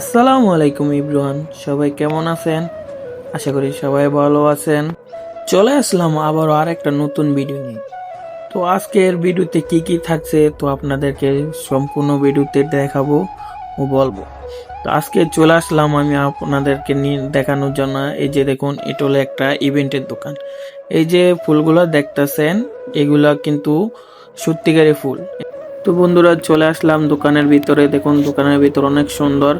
আসসালামু আলাইকুম ইব্রুয়ান সবাই কেমন আছেন? আশা করি সবাই ভালো আছেন। চলে আসলাম আবারও আর একটা নতুন ভিডিও নিয়ে। তো আজকের ভিডিওতে কি কি থাকছে তো আপনাদেরকে সম্পূর্ণ ভিডিওতে দেখাবো ও বলব। তো আজকে চলে আসলাম আমি আপনাদেরকে দেখানোর জন্য। এই যে দেখুন, এটা হলো একটা ইভেন্টের দোকান। এই যে ফুলগুলো দেখতেছেন, এগুলা কিন্তু সত্যিকারের ফুল। তো বন্ধুরা চলে আসলাম দোকানের ভিতরে। দেখুন, দোকানের ভিতর অনেক সুন্দর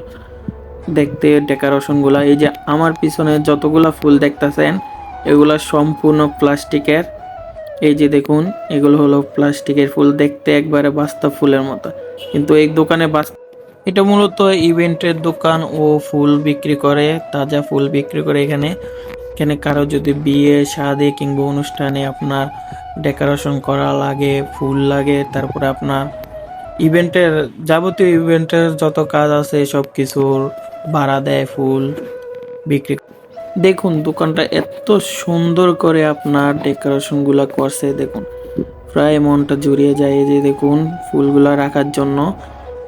দেখতে ডেকোরেশনগুলা এই যে আমার পিছনে যতগুলা ফুল দেখতেছেন, এগুলা সম্পূর্ণ প্লাস্টিকের। এই যে দেখুন, এগুলো হলো প্লাস্টিকের ফুল, দেখতে একবারে বাস্তব ফুলের মতো। কিন্তু এই দোকানে বাস- এটা মূলত ইভেন্টের দোকান ও ফুল বিক্রি করে, তাজা ফুল বিক্রি করে এখানে। এখানে কারও যদি বিয়ে, শাদী কিংবা অনুষ্ঠানে আপনার ডেকোরেশন করা লাগে, ফুল লাগে, তারপরে আপনার ইভেন্টের যাবতীয় ইভেন্টের যত কাজ আছে সব কিছুর ভাড়া দেয় ফুল, বিক্রি। দেখুন, দোকানটা এত সুন্দর করে আপনার ডেকোরেশনগুলা করছে, দেখুন। প্রায় মনটা জুড়িয়ে যায় যে, দেখুন, ফুলগুলা রাখার জন্য।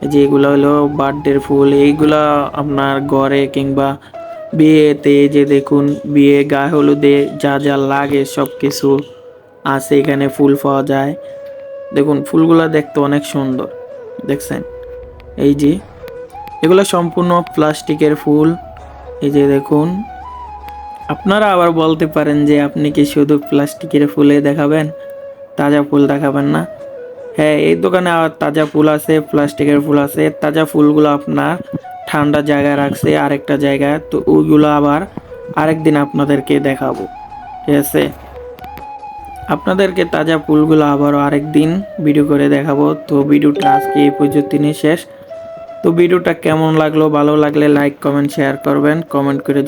যে, এগুলো হলো বার্থডের ফুল, এইগুলা আপনার ঘরে কিংবা বিয়েতে যে, দেখুন, বিয়ে গায়ে হলুদে যা যা লাগে সব কিছু আছে, এখানে ফুল পাওয়া যায়। দেখুন, ফুলগুলা দেখতে অনেক সুন্দর। দেখছেন? এই যে, এগুলো সম্পূর্ণ প্লাস্টিকের ফুল। এই যে, দেখুন। আপনারা আবার বলতে পারেন যে, আপনি কি শুধু প্লাস্টিকের ফুলে দেখাবেন? তাজা ফুল দেখাবেন না? হ্যাঁ এই দোকানে আবার তাজা ফুল আছে, প্লাস্টিকের ফুল আছে। তাজা ফুলগুলো আপনার ঠান্ডা জায়গায় রাখছে আরেকটা জায়গায়। তো ওইগুলো আবার আরেকদিন আপনাদেরকে দেখাবো। ঠিক আছে? আপনাদেরকে তাজা ফুলগুলো আবারও আরেকদিন ভিডিও করে দেখাবো। তো ভিডিওটা আজকে এই পর্যন্ত শেষ। তো ভিডিওটা কেমন লাগল, ভালো লাগলে লাইক কমেন্ট শেয়ার করবেন। কমেন্ট করে